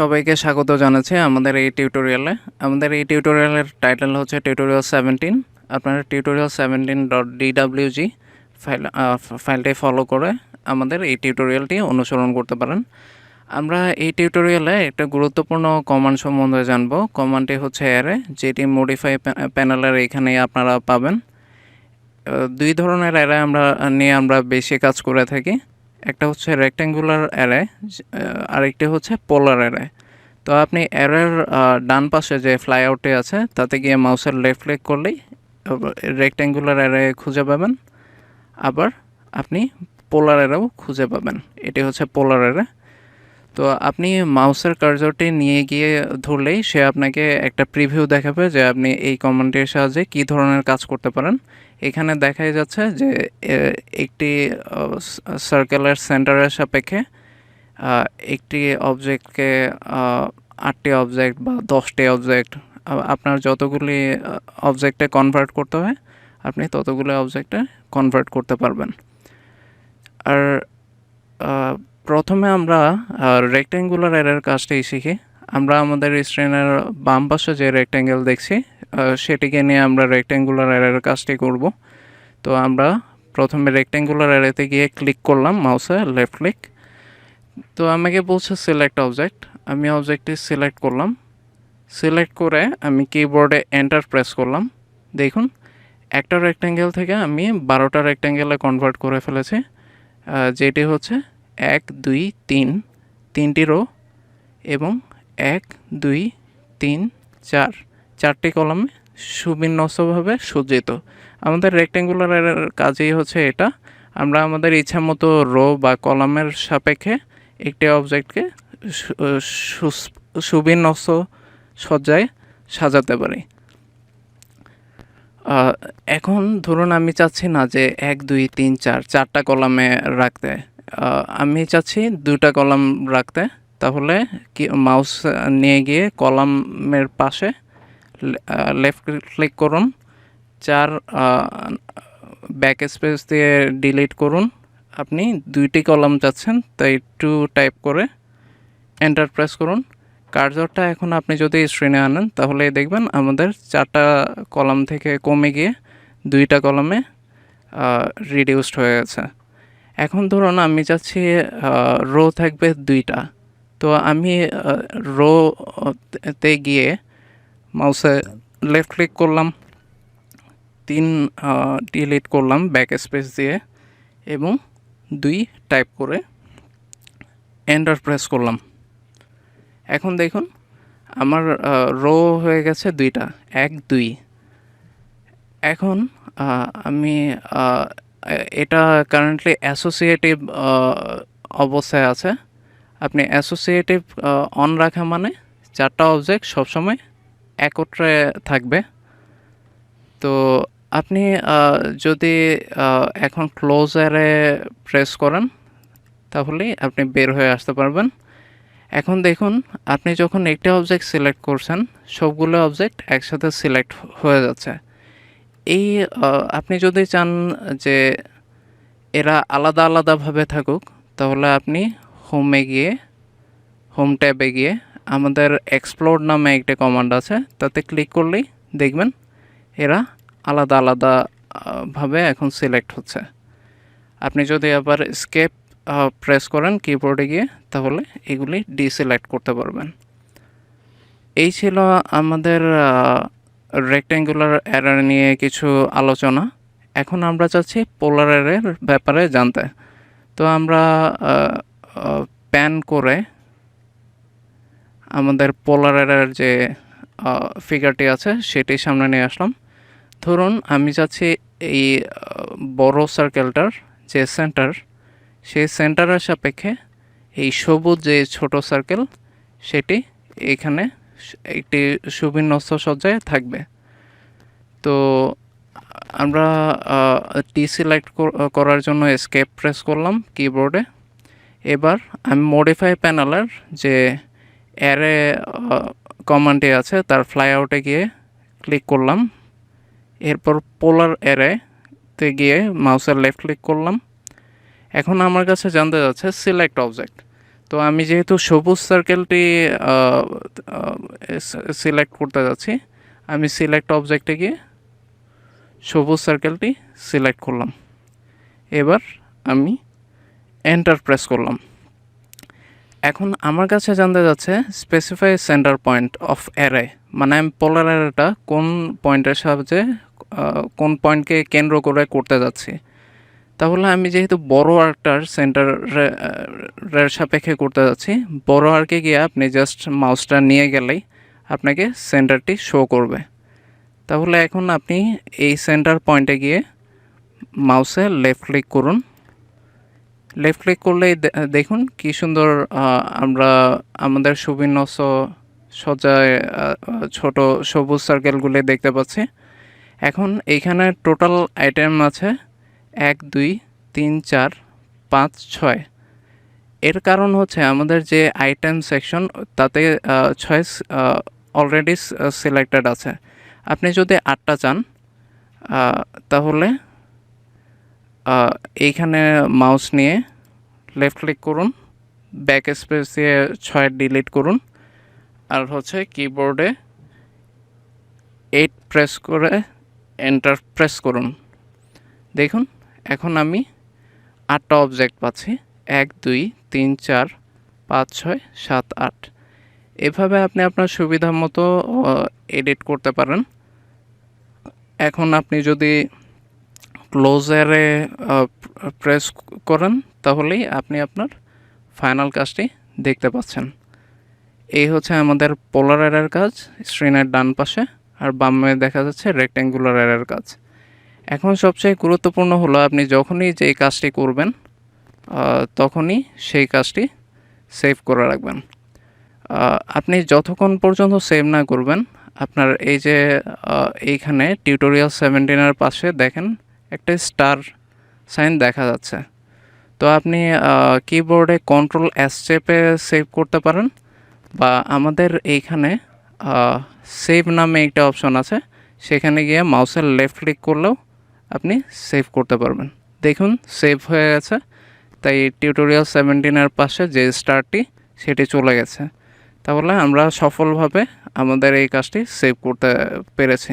সবাইকে স্বাগত জানাচ্ছি আমাদের এই টিউটোরিয়ালে আমাদের এই টিউটোরিয়ালের টাইটেল হচ্ছে টিউটোরিয়াল সেভেন্টিন আপনারা tutorial seventeen dot DWG file ফাইলটি ফলো করে আমাদের এই টিউটোরিয়ালটি অনুসরণ করতে পারেন। আমরা এই টিউটোরিয়ালে একটা গুরুত্বপূর্ণ কমান্ড সম্বন্ধে জানব। কমান্ডটি হচ্ছে অ্যারে যেটি মডিফাই প্যানেলের এখানেই আপনারা পাবেন। দুই ধরনের অ্যারে আমরা, নিয়ে আমরা বেশি কাজ করে থাকি। একটা হচ্ছে রেক্ট্যাঙ্গুলার অ্যারে আরেকটি হচ্ছে পোলার অ্যারে তো আপনি অ্যারের ডান পাশে যে ফ্লাইআউটটি আছে, তাতে গিয়ে মাউসের লেফট ক্লিক করলেই রেক্ট্যাঙ্গুলার অ্যারে খুঁজে পাবেন। আবার আপনি পোলার অ্যারেও খুঁজে পাবেন। এটি হচ্ছে পোলার অ্যারে তো আপনি মাউসের কার্যটি নিয়ে গিয়ে ধরলেই সে আপনাকে একটা প্রিভিউ দেখাবে যে আপনি এই কমান্ডটির সাহায্যে কী ধরনের কাজ করতে পারেন। এখানে দেখাই যাচ্ছে যে একটি সার্কেলের সেন্টারের সাপেক্ষে একটি অবজেক্টকে আটটি অবজেক্ট বা দশটি অবজেক্ট আপনার যতগুলি অবজেক্টে কনভার্ট করতে হয়, আপনি ততগুলো অবজেক্টে কনভার্ট করতে পারবেন। আর প্রথমে আমরা রেক্ট্যাঙ্গুলার এরের কাজটি শিখি। আমরা আমাদের স্ক্রিনের বাম পাশে যে রেক্ট্যাঙ্গেল দেখছি সেটিকে নিয়ে আমরা রেক্ট্যাঙ্গুলার এরের কাজটি করব। তো আমরা প্রথমে রেক্ট্যাঙ্গুলার এরেতে গিয়ে ক্লিক করলাম মাউসে লেফট ক্লিক তো আমাকে বলছে সিলেক্ট অবজেক্ট আমি অবজেক্টটি সিলেক্ট করলাম। সিলেক্ট করে আমি কিবোর্ডে এন্টার প্রেস করলাম। দেখুন, একটা রেক্ট্যাঙ্গেল থেকে আমি বারোটা রেক্ট্যাঙ্গেলে কনভার্ট করে ফেলেছি। যেটি হচ্ছে এক, দুই, তিন, তিনটি রো এবং এক, দুই, তিন, চার। চারটি কলমে সুবিন্যস্তভাবে সজ্জিত। আমাদের রেক্ট্যাঙ্গুলার কাজেই হচ্ছে এটা। আমরা আমাদের ইচ্ছা মতো রো বা কলামের সাপেক্ষে একটি অবজেক্টকে সুবিন্যস্ত সজ্জায় সাজাতে পারি। এখন ধরুন আমি চাচ্ছি না যে এক, দুই, তিন, চার, চারটা কলামে রাখতে। আমি চাচ্ছি দুটা কলাম রাখতে। তাহলে কি মাউস নিয়ে গিয়ে কলামের পাশে লেফট ক্লিক করুন। চার ব্যাক স্পেস দিয়ে ডিলিট করুন। আপনি দুইটি কলাম চাচ্ছেন, তাই টু টাইপ করে এন্টার প্রেস করুন। কার্যরটা এখন আপনি যদি স্ক্রিনে আনেন, তাহলে দেখবেন আমাদের চারটা কলাম থেকে কমে গিয়ে দুইটা কলামে রিডিউসড হয়ে গেছে। এখন ধরুন আমি চাচ্ছি রো থাকবে দুইটা। তো আমি রোতে গিয়ে মাউসে লেফট ক্লিক করলাম, তিন ডিলিট করলাম ব্যাক স্পেস দিয়ে এবং দুই টাইপ করে এন্টার প্রেস করলাম। এখন দেখুন, আমার রো হয়ে গেছে দুইটা, এক, দুই। এখন আমি এটা কারেন্টলি অ্যাসোসিয়েটিভ অবস্থায় আছে। আপনি অ্যাসোসিয়েটিভ অন রাখা মানে চারটা অবজেক্ট সবসময় একত্রে থাকবে। তো আপনি যদি এখন ক্লোজারে প্রেস করেন তাহলেই আপনি বের হয়ে আসতে পারবেন। এখন দেখুন, আপনি যখন একটি অবজেক্ট সিলেক্ট করছেন, সবগুলো অবজেক্ট একসাথে সিলেক্ট হয়ে যাচ্ছে। এই আপনি যদি চান যে এরা আলাদা আলাদাভাবে থাকুক, তাহলে আপনি হোমে গিয়ে হোম ট্যাবে গিয়ে আমাদের এক্সপ্লোর নামে একটা কমান্ড আছে, তাতে ক্লিক করলেই দেখবেন এরা আলাদা আলাদা ভাবে এখন সিলেক্ট হচ্ছে। আপনি যদি আবার স্কেপ প্রেস করেন কিবোর্ডে গিয়ে, তাহলে এগুলি ডিসিলেক্ট করতে পারবেন। এই ছিল আমাদের রেক্ট্যাঙ্গুলার এরার নিয়ে কিছু আলোচনা। এখন আমরা চাচ্ছি পোলার ব্যাপারে জানতে। তো আমরা প্যান করে আমাদের পোলারের যে ফিগারটি আছে, সেটি সামনে নিয়ে আসলাম। ধরুন, আমি চাচ্ছি এই বড় সার্কেলটার যে সেন্টার সেই সেন্টারের সাপেক্ষে এই সবুজ যে ছোট সার্কেল সেটি এখানে একটি সুবিন্যস্ত সজ্জায় থাকবে। তো, আমরা টি সিলেক্ট করার জন্য স্কেপ প্রেস করলাম কিবোর্ডে এবার, আমি মডিফাই প্যানেলের যে অ্যারে কমান্ডটি আছে, তার ফ্লাইআউটে গিয়ে ক্লিক করলাম। এরপর পোলার অ্যারেতে গিয়ে মাউসের লেফট ক্লিক করলাম। এখন আমার কাছে জানতে যাচ্ছে সিলেক্ট অবজেক্ট তো আমি যেহেতু সবুজ সার্কেলটি সিলেক্ট করতে যাচ্ছি, আমি সিলেক্ট অবজেক্টে গিয়ে সবুজ সার্কেলটি সিলেক্ট করলাম। এবার আমি এন্টার প্রেস করলাম। এখন আমার কাছে জানতে যাচ্ছে specify center point of array মানে আমি পোলার অ্যারেটা কোন পয়েন্টের সাহায্যে কোন পয়েন্টকে কেন্দ্র করে করতে যাচ্ছি। তাহলে আমি যেহেতু বড় আর্কটার সেন্টারের সাপেক্ষে করতে যাচ্ছি, বড় আর্কে গিয়ে আপনি জাস্ট মাউসটা নিয়ে গেলেই আপনাকে সেন্টারটি শো করবে। তাহলে এখন আপনি এই সেন্টার পয়েন্টে গিয়ে মাউসে লেফট ক্লিক করুন। লেফট ক্লিক করলেই দেখুন কি সুন্দর আমরা আমাদের সুবিন্যস্ত সজ্জায় ছোট সবুজ সার্কেলগুলি দেখতে পাচ্ছি। এখন এইখানে টোটাল আইটেম আছে এক, দুই, তিন, চার, পাঁচ, ছয়। এর কারণ হচ্ছে আমাদের যে আইটেম সেকশন তাতে ছয় অলরেডি সিলেক্টেড আছে। আপনি যদি আটটা চান তাহলে এইখানে মাউস নিয়ে লেফট ক্লিক করুন ব্যাক স্পেস দিয়ে ছয় ডিলিট করুন, আর হচ্ছে কিবোর্ডে এইট প্রেস করে এন্টার প্রেস করুন। দেখুন, এখন আমি আটটা অবজেক্ট পাচ্ছি। এক, দুই, তিন, চার, পাঁচ, ছয়, সাত, আট। এভাবে আপনি আপনার সুবিধা মতো এডিট করতে পারেন। এখন আপনি যদি ক্লোজারে প্রেস করেন, তাহলেই আপনি আপনার ফাইনাল কাজটি দেখতে পাচ্ছেন। এই হচ্ছে আমাদের পোলার এরার কাজ স্ক্রিনের ডান পাশে, আর বামে দেখা যাচ্ছে রেক্ট্যাঙ্গুলার এরার কাজ। এখন সবচেয়ে গুরুত্বপূর্ণ হলো, আপনি যখনই যেই কাজটি করবেন তখনই সেই কাজটি সেভ করে রাখবেন। আপনি যতক্ষণ পর্যন্ত সেভ না করবেন, আপনার এই যে এইখানে টিউটোরিয়াল সেভেন্টিনের পাশে দেখেন একটা স্টার সাইন দেখা যাচ্ছে। তো আপনি কিবোর্ডে কন্ট্রোল এস চেপে সেভ করতে পারেন বা আমাদের এইখানে সেভ নামে একটা অপশন আছে। সেখানে গিয়ে মাউসের লেফট ক্লিক করলেও আপনি সেভ করতে পারবেন। দেখুন সেভ হয়ে গেছে। তাই টিউটোরিয়াল সেভেন্টিনের পাশে যে স্টারটি সেটি চলে গেছে। তাহলে আমরা সফলভাবে আমাদের এই কাজটি সেভ করতে পেরেছি।